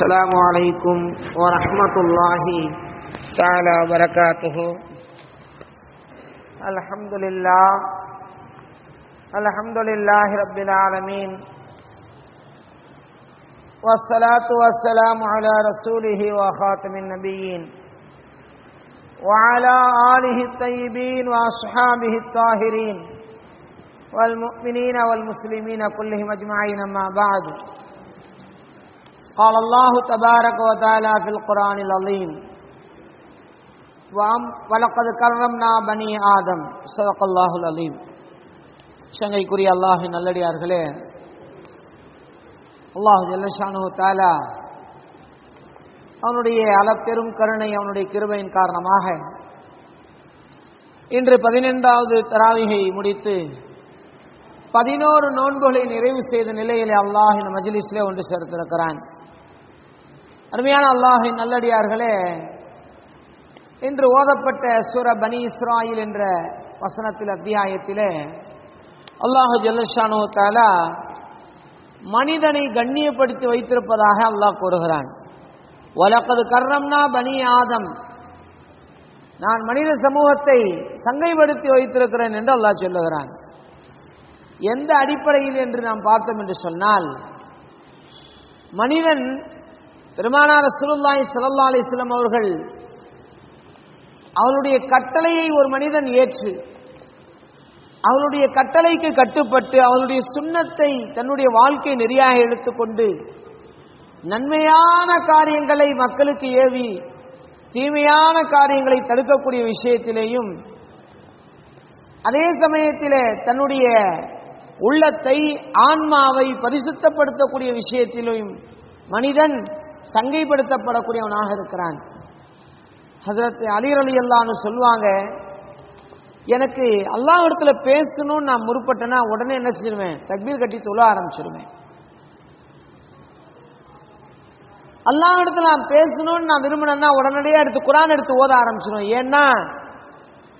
السلام عليكم ورحمة الله تعالى وبركاته. الحمد لله. الحمد لله رب العالمين. والصلاة والسلام على رسوله وخاتم النبيين. وعلى آله الطيبين وأصحابه الطاهرين. والمؤمنين والمسلمين كلهم أجمعين أما بعد. قال الله تبارك وتعالى في القرآن العظيم وأم ولقد كرمنا بني آدم صدق الله العظيم சங்கைக்குரிய அல்லாஹின் நல்லடியார்களே அல்லாஹு ஜல்லஷானு தாலா அவனுடைய அளப்பெரும் கருணை அவனுடைய கிருபையின் காரணமாக இன்று பதினெண்டாவது தராவிகை முடித்து பதினோரு நோன்புகளை நிறைவு செய்த நிலையிலே அல்லாஹின் மஜ்லிஸிலே ஒன்று சேர்த்திருக்கிறான் அருமையான அல்லாஹின் நல்லடியார்களே இன்று ஓதப்பட்ட சூர பனி இஸ்ராயில் என்ற வசனத்தில் அத்தியாயத்திலே அல்லாஹு ஜல்லஷானு தாலா மனிதனை கண்ணியப்படுத்தி வைத்திருப்பதாக அல்லாஹ் கூறுகிறான். வழக்கது கர்ணம்னா பனி ஆதம். நான் மனித சமூகத்தை சங்கைப்படுத்தி வைத்திருக்கிறேன் என்று அல்லாஹ் சொல்லுகிறான். எந்த அடிப்படையில் என்று நாம் பார்த்தோம் என்று சொன்னால் மனிதன் பெருமானார் சுருல்லாய் சல்லா அலிஸ்லாம் அவர்கள் அவருடைய கட்டளையை ஒரு மனிதன் ஏற்று அவருடைய கட்டளைக்கு கட்டுப்பட்டு அவருடைய சுண்ணத்தை தன்னுடைய வாழ்க்கை நெறியாக எடுத்துக்கொண்டு நன்மையான காரியங்களை மக்களுக்கு ஏவி தீமையான காரியங்களை தடுக்கக்கூடிய விஷயத்திலேயும் அதே சமயத்தில் தன்னுடைய உள்ளத்தை ஆன்மாவை பரிசுத்தப்படுத்தக்கூடிய விஷயத்திலும் மனிதன் சங்கைப்படுத்தப்படக்கூடியவனாக இருக்கிறான். ஹசரத் அலிர் அலி அல்லான்னு சொல்லுவாங்க எனக்கு அல்லாஹ் இடத்துல பேசணும்னு நான் முற்பட்டேன்னா உடனே என்ன செஞ்சிருவேன்? தக்பீர் கட்டி சொல்ல ஆரம்பிச்சிருவேன். அல்லாஹ் இடத்துல நான் பேசணும்னு நான் விரும்பினேன்னா உடனடியாக எடுத்து குரான் எடுத்து ஓத ஆரம்பிச்சிருவேன். ஏன்னா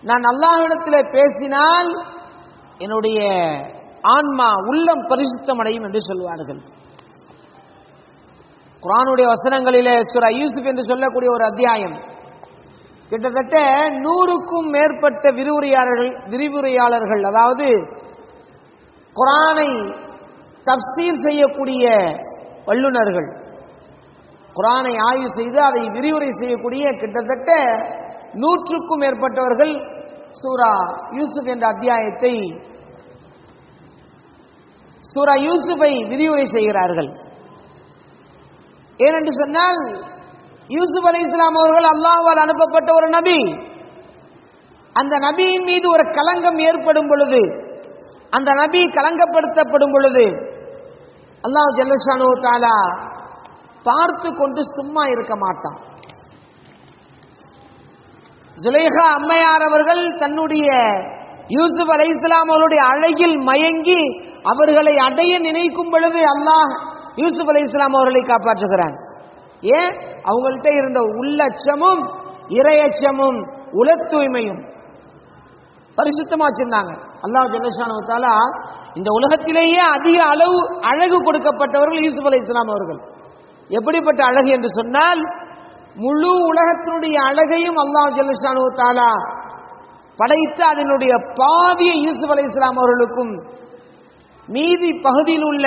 நான் அல்லாஹிடத்தில் பேசினால் என்னுடைய ஆன்மா உள்ளம் பரிசுத்தம் அடையும் என்று சொல்வார்கள். குரானுடைய வசனங்களிலே சுரா யூசுப் என்று சொல்லக்கூடிய ஒரு அத்தியாயம். கிட்டத்தட்ட நூறுக்கும் மேற்பட்ட விரிவுரையாளர்கள் விரிவுரையாளர்கள் அதாவது குரானை தப்சீர் செய்யக்கூடிய வல்லுநர்கள். குரானை ஆய்வு செய்து அதை விரிவுரை செய்யக்கூடிய கிட்டத்தட்ட நூற்றுக்கும் மேற்பட்டவர்கள் சூரா யூசுப் என்ற அத்தியாயத்தை சூரா யூசுஃபை விரிவுரை செய்கிறார்கள். ஏனென்று சொன்னால் யூசுப் அலி இஸ்லாம் அவர்கள் அல்லாஹால் அனுப்பப்பட்ட ஒரு நபி. அந்த நபியின் மீது ஒரு கலங்கம் ஏற்படும் பொழுது அந்த நபி கலங்கப்படுத்தப்படும் பொழுது அல்லாஹ் ஜல்லஷானு தாலா பார்த்து கொண்டு சும்மா இருக்க மாட்டான். ஜுலேஹா அம்மையார் அவர்கள் தன்னுடைய யூசுப் அலை இஸ்லாம் அவருடைய அழகில் மயங்கி அவர்களை அடைய நினைக்கும் பொழுது அல்லாஹ் யூசுப் அலி இஸ்லாம் அவர்களை காப்பாற்றுகிறான். ஏன்? அவங்கள்ட்ட இருந்த உள்ளச்சமும் இரையச்சமும் உல தூய்மையும் பரிசுத்தமா வச்சிருந்தாங்க. அல்லாஹ் ஜல்லஷானுத்தாலா இந்த உலகத்திலேயே அதிக அளவு அழகு கொடுக்கப்பட்டவர்கள் யூசுப் அலி இஸ்லாம் அவர்கள். எப்படிப்பட்ட அழகு என்று சொன்னால் முழு உலகத்தினுடைய அழகையும் அல்லாஹ் ஜல்லஷானு தாலா படைத்து அதனுடைய பாவிய யூசுப் அலி இஸ்லாம் அவர்களுக்கும் மீதி பகுதியில் உள்ள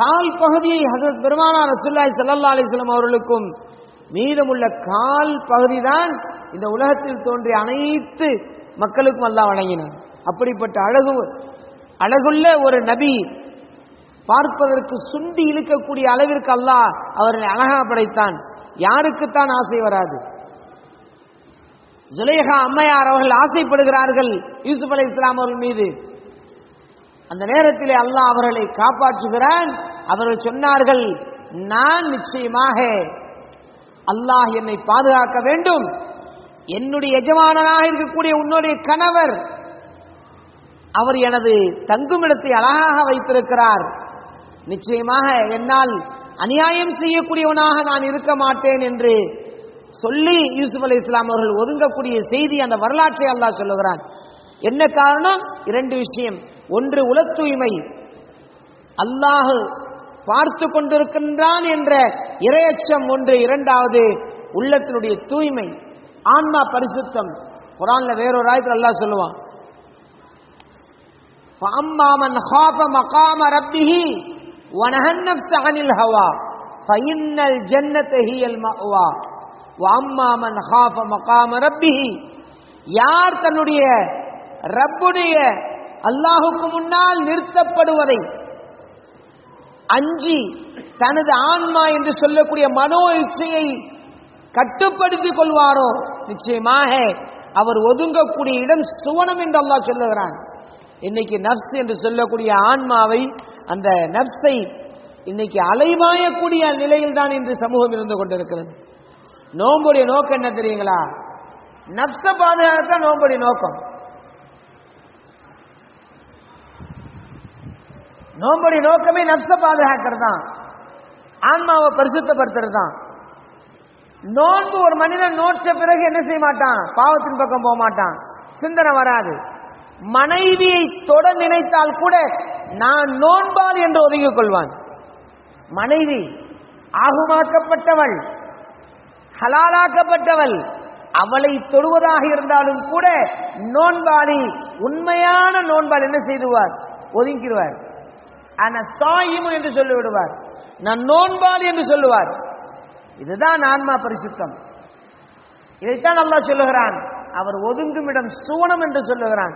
கால் பகுதியை ஹசரத் பெருமானா ரசுல்லாய் சல்லா அலிஸ்லாம் அவர்களுக்கும் மீதமுள்ள கால் பகுதி தான் இந்த உலகத்தில் தோன்றிய அனைத்து மக்களுக்கும் அல்லாஹ் வழங்கினார் அப்படிப்பட்ட அழகு அழகுள்ள ஒரு நபி பார்ப்பதற்கு சுண்டி இழுக்கக்கூடிய அளவிற்கு அல்லாஹ் அவர்களை அழகா படைத்தான். யாருக்குத்தான் ஆசை வராது. ஜுலேஹா அம்மையார் அவர்கள் ஆசைப்படுகிறார்கள் யூசுப் அலி இஸ்லாம் அவர்கள் மீது. அந்த நேரத்திலே அல்லாஹ் அவர்களை காப்பாற்றுகிறான். அவர்கள் சொன்னார்கள் நான் நிச்சயமாக அல்லாஹ் என்னை பாதுகாக்க வேண்டும். என்னுடைய எஜமானனாக இருக்கக்கூடிய உன்னுடைய கணவர் அவர் எனது தங்குமிடத்தை அழகாக வைத்திருக்கிறார். நிச்சயமாக என்னால் அநியாயம் செய்யக்கூடியவனாக நான் இருக்க மாட்டேன் என்று சொல்லி யூசுப் அலி இஸ்லாம் அவர்கள் ஒதுங்கக்கூடிய செய்தி அந்த வரலாற்றை அல்லாஹ் சொல்லுகிறான். என்ன காரணம்? இரண்டு விஷயம். ஒன்று உல தூய்மை அல்லாஹ் பார்த்து கொண்டிருக்கின்றான் என்ற இரையச்சம் ஒன்று இரண்டாவது உள்ளத்தினுடைய தூய்மை ஆன்மா பரிசுத்தம் குரான்ல வேறொரு ஆயத்தில் அல்லாஹ் சொல்லுவான் فأما من خاف مقام ربه ونهى النفس عن الهوى فإن الجنة هي المأوى وأما من خاف مقام ربه யார் தன்னுடைய ரப்புடைய அல்லாஹுக்கு முன்னால் நிறுத்தப்படுவதை. அஞ்சி தனது ஆன்மா என்று சொல்லக்கூடிய மனோ இச்சையை கட்டுப்படுத்திக் கொள்வாரோ? நிச்சயமாக அவர் ஒதுங்கக்கூடிய இடம் சுவனம் என்று அல்லாஹ் சொல்லுகிறான். இன்னைக்கு நப்ஸ் என்று சொல்லக்கூடிய ஆன்மாவை அந்த நப்ஸை இன்னைக்கு அலைவாயக்கூடிய நிலையில் தான் இன்று சமூகம் இருந்து கொண்டிருக்கிறது. நோம்புடைய நோக்கம் என்ன தெரியுங்களா? நப்ச பாதுகாக்க நோம்புடைய நோக்கம். நோம்புடைய நோக்கமே நப்ச பாதுகாக்கிறது தான் ஆன்மாவை பரிசுத்தப்படுத்துறது தான் நோன்பு ஒரு மனிதன் நோற்ற பிறகு என்ன செய்ய மாட்டான்? பாவத்தின் பக்கம் போக மாட்டான். சிந்தனை வராது. மனைவியை தொட நினைத்தால் கூட நான் நோன்பால் என்று ஒதுங்கிக் கொள்வான். மனைவி ஆகுமாக்கப்பட்டவள் ஹலாலாக்கப்பட்டவள் அவளை தொடுவதாக இருந்தாலும் கூட நோன்பாளி உண்மையான நோன்பால் என்ன செய்துவார்? ஒதுங்கிடுவார். ஆனா சாயிமு என்று சொல்லிவிடுவார். நான் நோன்பாளி என்று சொல்லுவார். இதுதான் ஆன்மா பரிசுத்தம். இதைத்தான் அல்லாஹ் சொல்லுகிறான். அவர் ஒதுங்கும் இடம் சூனம் என்று சொல்லுகிறான்.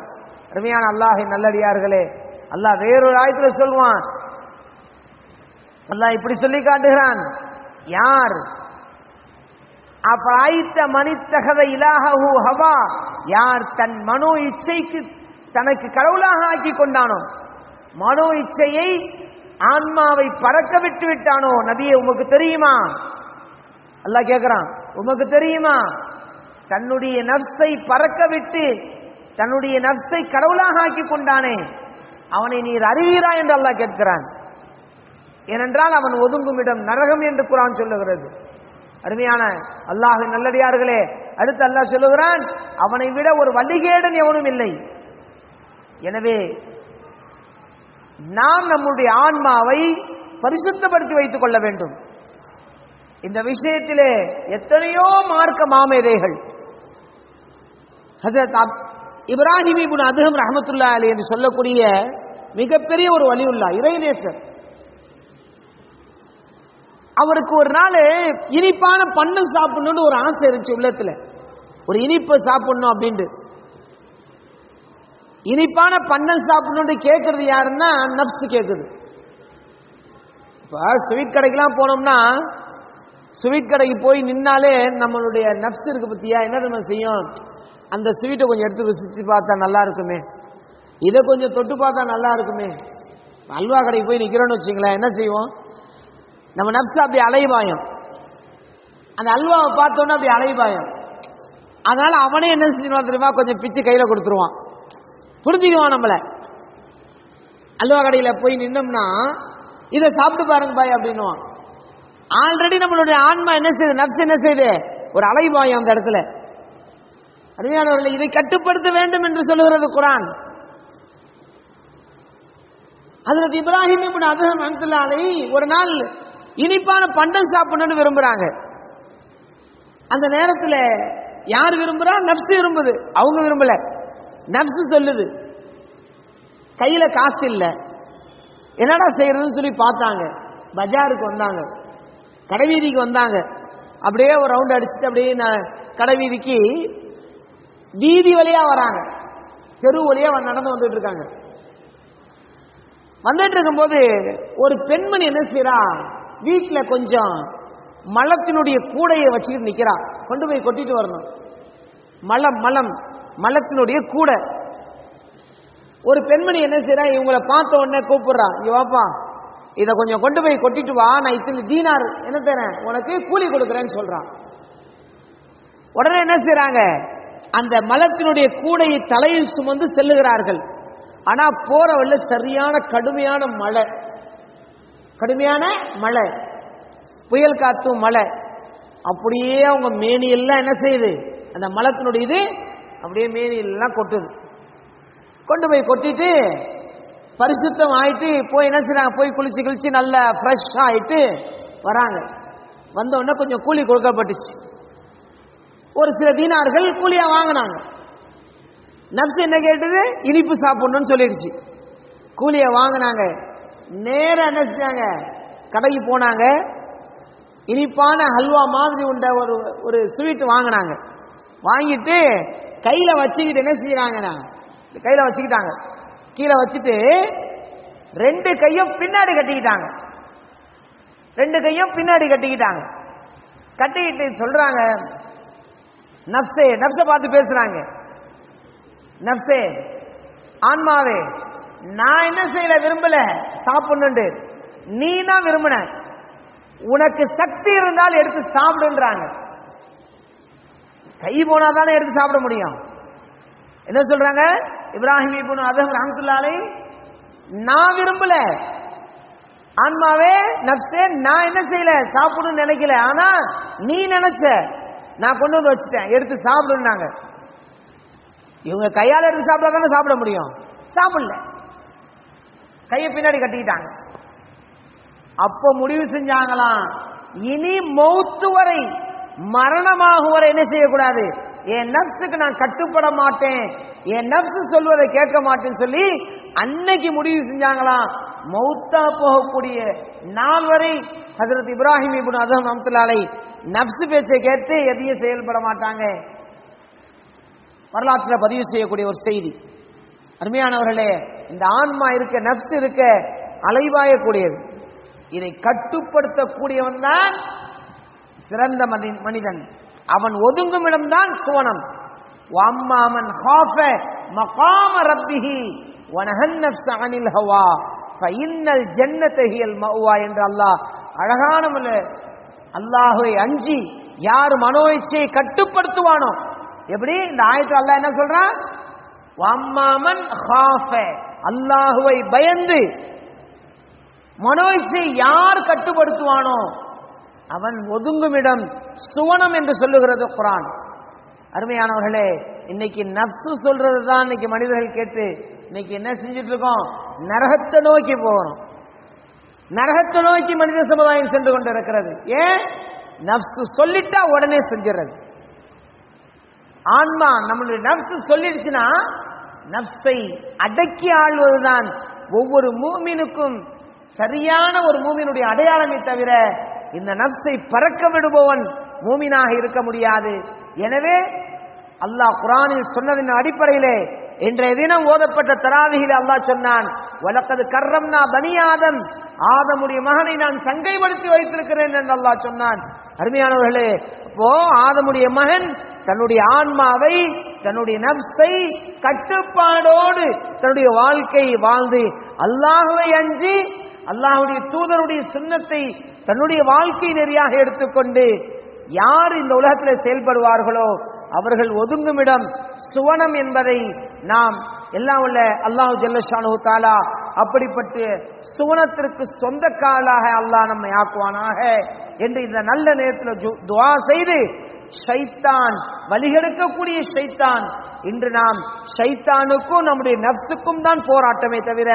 அருமையான அல்லாஹை நல்லடியார்களே அல்லாஹ் வேறொரு ஆயத்துல சொல்வான். அல்லாஹ் இப்படி சொல்லி காட்டுகிறான். யார்? அப்பாய்த்த மனித்தகத இலாகூ ஹவா. யார் தன் மனோ இச்சைக்கு தனக்கு கடவுளாக ஆக்கி கொண்டானோ? மனோ இச்சையை ஆன்மாவை பறக்க விட்டு விட்டானோ? நதியை உமக்கு தெரியுமா? அல்லாஹ் கேட்கிறான் உமக்கு தெரியுமா? தன்னுடைய நப்சை பறக்க விட்டு தன்னுடைய நப்சை கடவுளாக ஆக்கி கொண்டானே. அவனை நீர் அறிவீரா என்று அல்லாஹ் கேட்கிறான். ஏனென்றால் அவன் ஒதுங்கும் இடம் நரகம் என்று குரான் சொல்லுகிறது. அருமையான அல்லாஹ் நல்லடியார்களே அடுத்து அல்லாஹ் சொல்லுகிறான் அவனை விட ஒரு வழிகேடன் எவனும் இல்லை. எனவே நாம் நம்முடைய ஆன்மாவை பரிசுத்தப்படுத்தி வைத்துக் கொள்ள வேண்டும். இந்த விஷயத்திலே எத்தனையோ மார்க்க மாமேதைகள் ஹஜரத் அப்- இப்ராஹிம் இப்னு அதுகம் ரஹமத்துல்லா அலி என்று சொல்லக்கூடிய மிகப்பெரிய ஒரு வலியுல்லா இறைநேசர். அவருக்கு ஒரு நாள் இனிப்பான பண்ணம் சாப்பிடணும்னு ஒரு ஆசை இருந்துச்சு உள்ளத்துல. ஒரு இனிப்பை சாப்பிடணும் அப்படின்ட்டு. இனிப்பான பண்ணம் சாப்பிடணும்னு கேட்கறது யாருன்னா நப்ஸ் கேட்குது இப்போ ஸ்வீட் கடைக்கெல்லாம் போனோம்னா ஸ்வீட் கடைக்கு போய் நின்னாலே நம்மளுடைய நப்ஸ் இருக்கு பத்தியா? என்ன நம்ம செய்யும்? அந்த ஸ்வீட்டை கொஞ்சம் எடுத்து ருசிச்சு பார்த்தா நல்லா இருக்குமே. இதை கொஞ்சம் தொட்டு பார்த்தா நல்லா இருக்குமே. அல்வா கடைக்கு போய் நிக்கிறோம்னு வச்சுங்களேன் என்ன செய்வோம்? நம்ம நப்ஸ் அப்படி அலைவாயம் அந்த அல்வாவை பார்த்தோன்னே அப்படி அலைவாயம் அதனால அவனே என்ன செஞ்சுருவான் தெரியுமா? கொஞ்சம் பிச்சு கையில கொடுத்துருவான். புரிஞ்சுக்குவான் நம்மள. அல்வா கடையில் போய் நின்னோம்னா இதை சாப்பிட்டு பாருங்க பாய் அப்படின்னுவான். ஆல்ரெடி நம்மளுடைய ஆன்மா என்ன செய்யுது? நர்ஸ் என்ன செய்யுது? ஒரு அலைபாயம் அந்த இடத்துல. அருமையானவர்களை இதை கட்டுப்படுத்த வேண்டும் என்று சொல்லுகிறது குரான். அதில் இப்ராஹிம் இப்னு அதுஹம் ரஹ்மத்துல்லாஹி ஒரு நாள் இனிப்பான பண்டம் சாப்பிடணும்னு விரும்புறாங்க. அந்த நேரத்தில் யார் விரும்புறா? நப்சு விரும்புது. அவங்க விரும்பல. நப்சு சொல்லுது. கையில காசு இல்லை. என்னடா செய்யறதுன்னு சொல்லி பார்த்தாங்க. பஜாருக்கு வந்தாங்க. கடைவீதிக்கு வந்தாங்க. அப்படியே ஒரு ரவுண்ட் அடிச்சுட்டு அப்படியே நான் கடைவீதிக்கு வீதி வழியா வராங்க. தெரு வழியா நடந்து வந்துட்டு இருக்காங்க. வந்துட்டு இருக்கும்போது ஒரு பெண்மணி என்ன செய்யறா வீட்டுல கொஞ்சம் மலத்தினுடைய கூடையை வச்சுக்கிட்டு நிக்கிறா. கொண்டு போய் கொட்டிட்டு வரணும். மலம் மலம் மலத்தினுடைய கூடை. ஒரு பெண்மணி என்ன செய்யறா இவங்களை பார்த்த உடனே கூப்பிடுறா. இங்க வாப்பா இதை கொஞ்சம் கொண்டு போய் கொட்டிட்டு வா. நான் இத்தனை தீனார். என்ன தரேன் உனக்கு கூலி கொடுக்குறேன்னு சொல்றான் உடனே என்ன செய்யறாங்க அந்த மலத்தினுடைய கூடையை தலையில் சுமந்து செல்லுகிறார்கள். ஆனா போற வழியில சரியான கடுமையான மழை. கடுமையான மழை. புயல் காத்தும் மழை. அப்படியே அவங்க மேனியெல்லாம் என்ன செய்யுது? அந்த மலத்தினுடைய இது அப்படியே மேனியெல்லாம் கொட்டுது. கொண்டு போய் கொட்டிட்டு பரிசுத்தம் ஆயிட்டு போய் என்ன செய்றாங்க? போய் குளிச்சு குளிச்சு நல்லா ஃப்ரெஷ் ஆயிட்டு வராங்க. வந்த உடனே கொஞ்சம் கூலி கொடுக்கப்பட்டுச்சு. ஒரு சில தீனார்கள் கூலியா வாங்கினாங்க. நர்ஸ் என்ன கேட்டது? இனிப்பு சாப்பிடணும்னு சொல்லிடுச்சு. கூலியை வாங்கினாங்க. நேராக என்ன செஞ்சாங்க? கடைக்கு போனாங்க. இனிப்பான ஹல்வா மாதிரி உண்ட ஒரு ஒரு ஸ்வீட் வாங்கினாங்க. வாங்கிட்டு கையில வச்சுக்கிட்டு என்ன செய்யறாங்கன்னா கையில வச்சுக்கிட்டாங்க. கீழே வச்சுட்டு ரெண்டு கையும் பின்னாடி கட்டிக்கிட்டாங்க. ரெண்டு கையும் பின்னாடி கட்டிக்கிட்டாங்க. கட்டிக்கிட்டு சொல்றாங்க நப்சே நப்ச பார்த்து பேசுறாங்க. நப்சே ஆன்மாவே நான் என்ன செய்யல விரும்பல? சாப்பிடணுண்டு. நீ தான் விரும்பின. உனக்கு சக்தி இருந்தால் எடுத்து சாப்பிடுன்றாங்க. கை போனா தானே எடுத்து சாப்பிட முடியும். என்ன சொல்றாங்க? இப்ராஹிம் இப்னு அதம் ரஹமத்துல்லாலை நான் விரும்பல. ஆன்மாவே நப்சே நான் என்ன செய்யல? சாப்பிடணும்னு நினைக்கல. ஆனா நீ நினைச்ச. நான் கொண்டு வந்து வச்சுட்டேன். எடுத்து சாப்பிடுனாங்க இவங்க கையால் எடுத்து சாப்பிட தானே சாப்பிட முடியும். சாப்பிடல. கையை பின்னாடி கட்டிக்கிட்டாங்க. அப்ப முடிவு செஞ்சாங்களாம். இனி மௌத்து வரை மரணமாகும் வரை என்ன செய்யக்கூடாது? என் நப்சுக்கு நான் கட்டுப்பட மாட்டேன். என் நப்சு சொல்வதை கேட்க மாட்டேன்னு சொல்லி அன்னைக்கு முடிவு செஞ்சாங்களாம் மௌத்தா போகக்கூடிய நாள் வரை ஹசரத் இப்ராஹிம் இபுன் அதம் அம்துல்லாலை நப்சு பேச்சை கேட்டு எதையும் செயல்பட மாட்டாங்க. வரலாற்றில் பதிவு செய்யக்கூடிய ஒரு செய்தி. அருமையானவர்களே இந்த ஆன்மா இருக்க நப்சு இருக்க அலைவாயக்கூடியது இதை கட்டுப்படுத்தக்கூடியவன் தான் சிறந்த மனிதன். அவன் ஒதுங்கும் இடம்தான் சுவனம். வம்மாமன் ஹாஃப மகாம ரப்பிஹி வனஹன் நஃப்ஸ அனில் ஹவா. ஃபஇன்னல் ஜன்னத ஹியல் என்று அல்லாஹ் அழகான முல அல்லாஹ்வை அஞ்சி யார் மனோ இச்சையை கட்டுப்படுத்துவானோ. எப்படி? இந்த ஆயத்தில் அல்லாஹ் என்ன சொல்றான்? வம்மாமன் ஹாஃப. அல்லாஹுவை பயந்து மனோ இச்சை யார் கட்டுப்படுத்துவானோ? அவன் ஒதுங்கும் இடம் சுவனம் என்று சொல்லுகிறது குரான். அருமையானவர்களே இன்னைக்கு நப்சு சொல்றது தான் இன்னைக்கு மனிதர்கள் கேட்டு இன்னைக்கு என்ன செஞ்சுட்டு இருக்கோம் நரகத்தை நோக்கி போகணும். நரகத்தை நோக்கி மனித சமுதாயம் சென்று கொண்டிருக்கிறது. ஏன்? நப்சு சொல்லிட்டா உடனே செஞ்சிடறது ஆன்மா நம்மளுடைய நப்சு சொல்லிடுச்சுன்னா நப்சை அடக்கி ஆள்வதுதான் ஒவ்வொரு மூமினுக்கும் சரியான ஒரு மூமியினுடைய அடையாளமே தவிர இந்த நப்சை பறக்க விடுபவன் மூமினாக இருக்க முடியாது. எனவே அல்லாஹ் குரானில் சொன்னதின் அடிப்படையிலே இன்றைய தினம் ஓதப்பட்ட தராவிகில் அல்லாஹ் சொன்னான் வலக்கது கர்ரம்னா பனி ஆதம் ஆதமுடைய மகனை நான் சங்கைப்படுத்தி வைத்திருக்கிறேன் என்று அல்லாஹ் சொன்னான். அருமையானவர்களே அப்போ ஆதமுடைய மகன் தன்னுடைய ஆன்மாவை தன்னுடைய நப்சை கட்டுப்பாடோடு தன்னுடைய வாழ்க்கையை வாழ்ந்து அல்லாஹுவை அஞ்சி அல்லாஹுடைய தூதருடைய சுண்ணத்தை தன்னுடைய வாழ்க்கை நெறியாக எடுத்துக்கொண்டு யார் இந்த உலகத்தில் செயல்படுவார்களோ அவர்கள் ஒதுங்குமிடம் சுவனம் என்பதை நாம் எல்லாம் உள்ள அல்லாஹு ஜல்லஷானு தாலா அப்படிப்பட்டு சுவனத்திற்கு சொந்தக்காலாக அல்லாஹ் நம்மை ஆக்குவானாக என்று இந்த நல்ல நேரத்தில் துவா செய்து ஷைத்தான் வழிகெடுக்கக்கூடிய ஷைத்தான். இன்று நாம் ஷைத்தானுக்கும் நம்முடைய நப்சுக்கும் தான் போராட்டமே தவிர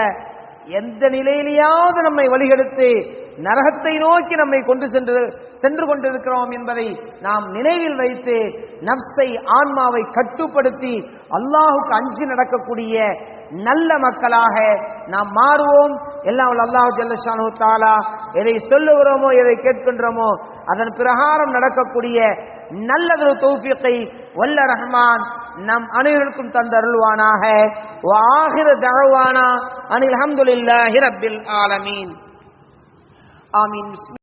எந்த நிலையிலேயாவது நம்மை வழிகெடுத்து நரகத்தை நோக்கி நம்மை கொண்டு சென்று சென்று கொண்டிருக்கிறோம் என்பதை நாம் நினைவில் வைத்து நப்சை ஆன்மாவை கட்டுப்படுத்தி அல்லாஹுக்கு அஞ்சி நடக்கக்கூடிய நல்ல மக்களாக நாம் மாறுவோம். எல்லாம் அல்லாஹு அல்லாஹ் ஜல்லஷானு தாலா எதை சொல்லுகிறோமோ எதை கேட்கின்றோமோ அதன் பிரகாரம் நடக்கக்கூடிய நல்லதொரு தொகுப்பியத்தை வல்ல ரஹ்மான் நம் அனைவருக்கும் தந்தருள்வானாக வாகிர தகவானா அனில் அஹமதுல்லாஹி ரபில் ஆலமீன். Amin